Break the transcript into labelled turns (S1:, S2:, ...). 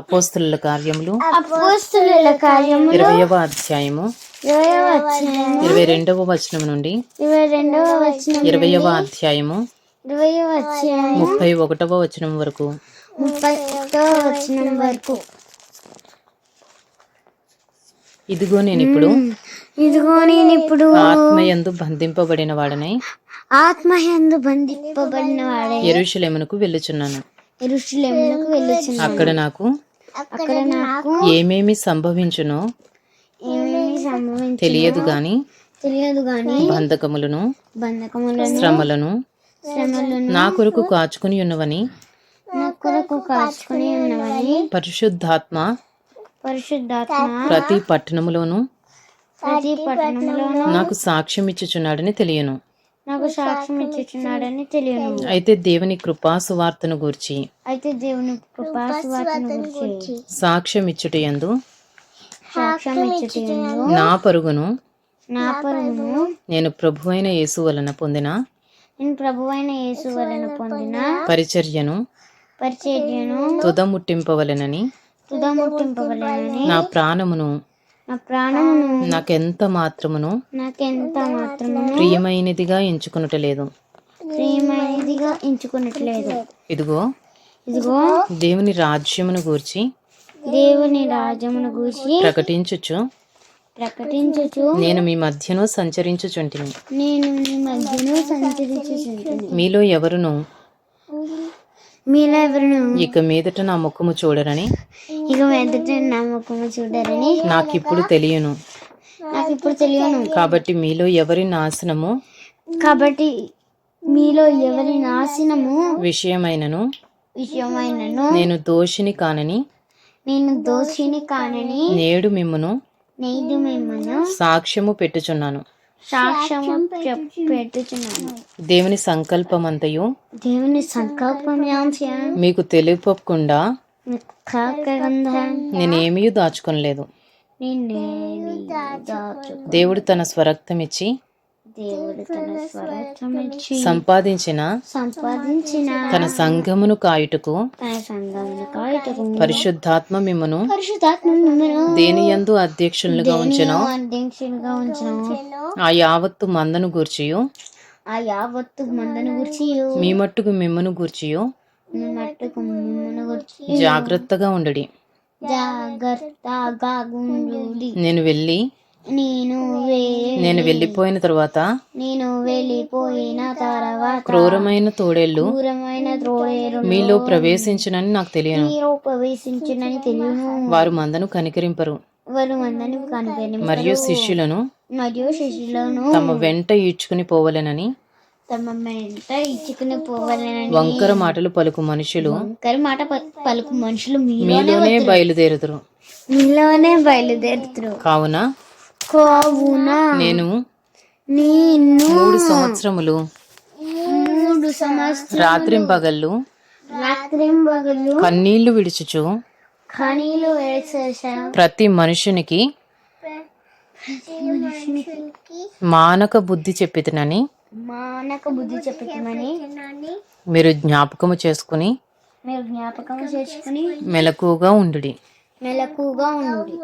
S1: అపోస్తుల కార్యములు.
S2: అపోస్తుల
S1: ఇరవయవ అధ్యాయము. ఇరవై రెండవ వచనం నుండి
S2: ఇరవై రెండవ వచనం
S1: ఇరవయవ అధ్యాయము.
S2: ఇరవయవ అధ్యాయం
S1: ముప్పై ఒకటవ వచనం వరకు.
S2: ముప్పై ఒకటవ వచనం వరకు.
S1: ఇదిగో నేను ఇప్పుడు
S2: ఇదిగో నేను ఇప్పుడు
S1: ఆత్మయందు బంధింపబడిన వాడనై
S2: ఆత్మహందు బంధింపబడిన వాడే
S1: ఎరుషలేమునకు వెళ్ళుచున్నాను.
S2: ఎరుషులేములకు
S1: అక్కడ నాకు
S2: అక్కడ నాకు
S1: ఏమేమి సంభవించునో
S2: ఏమేమి సంభవించి
S1: తెలియదు గాని
S2: తెలియదు గాని
S1: బంధకములను
S2: బంధకములను
S1: శ్రమలను
S2: శ్రమలను
S1: నా కొరకు కాచుకుని ఉన్నవని
S2: నా కొరకు కాచుకుని ఉన్నవని
S1: పరిశుద్ధాత్మ
S2: పరిశుద్ధాత్మ
S1: ప్రతి పట్టణములోను
S2: ప్రతి పట్టణంలోనూ
S1: నాకు సాక్ష్యం ఇచ్చుచున్నాడని తెలియను.
S2: నాకు సాక్ష్యం ఇచ్చుచున్నాడని తెలియను.
S1: అయితే దేవుని కృపా సువార్తను గూర్చి.
S2: అయితే దేవుని కృపా సువార్తను గురించి.
S1: సాక్ష్యం ఇచ్చుటయందు
S2: సాక్ష్యం ఇచ్చుటయందు
S1: నా పరుగును
S2: నా పరుగును
S1: నేను ప్రభువైన యేసు వలన పొందిన
S2: నేను ప్రభువైన యేసు వలన పొందిన
S1: పరిచర్యను
S2: పరిచర్యను
S1: తుదముట్టింపవలెనని
S2: తుదముట్టింపవలెనని
S1: నా ప్రాణమును
S2: నా ప్రాణమును
S1: నాకెంత మాత్రమును
S2: నాకెంత మాత్రము
S1: ప్రియమైనదిగా ఎంచుకునుటలేదు
S2: ప్రియమైనదిగా ఎంచుకున్నట్లేదు
S1: ఇదిగో
S2: ఇదిగో
S1: దేవుని రాజ్యమును గూర్చి
S2: దేవుని రాజ్యమును గూర్చి
S1: ప్రకటించుచు.
S2: ప్రకటించుచు
S1: నేను మీ మధ్యను సంచరించుచుంటిని.
S2: నేను మీ మధ్యను సంచరించుచుంటుని.
S1: మీలో ఎవరును
S2: మీలో
S1: ఇక మీదట నా ముఖము చూడరని
S2: ఇక మెదట నమ్మకము చూడరని
S1: నాకిప్పుడు తెలియను.
S2: నాకు ఇప్పుడు తెలియను.
S1: కాబట్టి మీలో ఎవరి నాశనము?
S2: కాబట్టి మీలో ఎవరి నాశనము?
S1: విషయమైనను.
S2: విషయమైనను.
S1: నేను దోషిని కానని.
S2: నేను దోషిని కానని.
S1: నేడు మిమ్మును.
S2: నేడు మిమ్మల్ని
S1: సాక్ష్యము పెట్టుచున్నాను.
S2: సాక్ష్యము చెప్- పెట్టుచున్నాను.
S1: దేవుని సంకల్పమంతయు?
S2: దేవుని సంకల్పం
S1: మీకు తెలియకుండా
S2: కాకగంధం
S1: నేనేమీ దాచుకొనలేదు.
S2: నిన్నేమి దాచు
S1: దేవుడు తన స్వరక్తమిచ్చి
S2: దేవుడు తన స్వరత్వమిచ్చి
S1: సంపాదించిన
S2: సంపాదించిన
S1: తన సంఘమును కాయుటకు
S2: తన సంఘమును కాయటకు
S1: పరిశుద్ధాత్మ మిమ్మను
S2: పరిశుద్ధాత్మ మిమ్మల్ని
S1: దేని యందు అధ్యక్షులుగా ఉంచెనో
S2: అధ్యక్షులుగా ఉంచను
S1: ఆ యావత్తు మందను గూర్చియు.
S2: ఆ యావత్తు మందను గురించి
S1: మీ మట్టుకు మిమ్మను గూర్చియు.
S2: మట్టుకు గురించి
S1: జాగ్రత్తగా ఉండడి.
S2: జాగ్రత్తగా గుండుడి
S1: నేను వెళ్ళి
S2: నేను
S1: నేను వెళ్ళిపోయిన తరువాత
S2: నేను వెళ్ళిపోయిన తర్వాత
S1: క్రూరమైన తోడేళ్ళు
S2: దూరమైన త్రోడేరు
S1: మీలో ప్రవేశించునని నాకు తెలియను.
S2: మీరు ప్రవేశించునని తెలియను.
S1: వారు మందను కనికరింపరు.
S2: వారు మందని కనిపెని
S1: మరియు శిష్యులను
S2: మరియు శిష్యులను
S1: తమ వెంట ఈడ్చుకుని పోవలెనని
S2: తమ వెంట ఇచ్చుకుని పోవాలని
S1: వంకర మాటలు పలుకు మనుషులు
S2: వంకర మాట పలుకు మనుషులు మీలో
S1: మీలోనే బయలుదేరుదురు.
S2: మీలోనే బయలుదేరుతురు
S1: కావున
S2: కావున
S1: నేను
S2: నేను
S1: మూడు సంవత్సరములు
S2: మూడు సంవత్సరం
S1: రాత్రింపగళ్ళు
S2: రాత్రింబగలు
S1: కన్నీళ్ళు విడుచుచు
S2: వేసేసాను
S1: ప్రతి మనుషునికి మానక బుద్ధి చెప్పితనని
S2: మానక బుద్ధి చెప్పుతామని
S1: మీరు జ్ఞాపకము చేసుకుని
S2: మీరు జ్ఞాపకం చేసుకుని
S1: మెలకుగా ఉండుడి.
S2: మెలకుగా ఉండు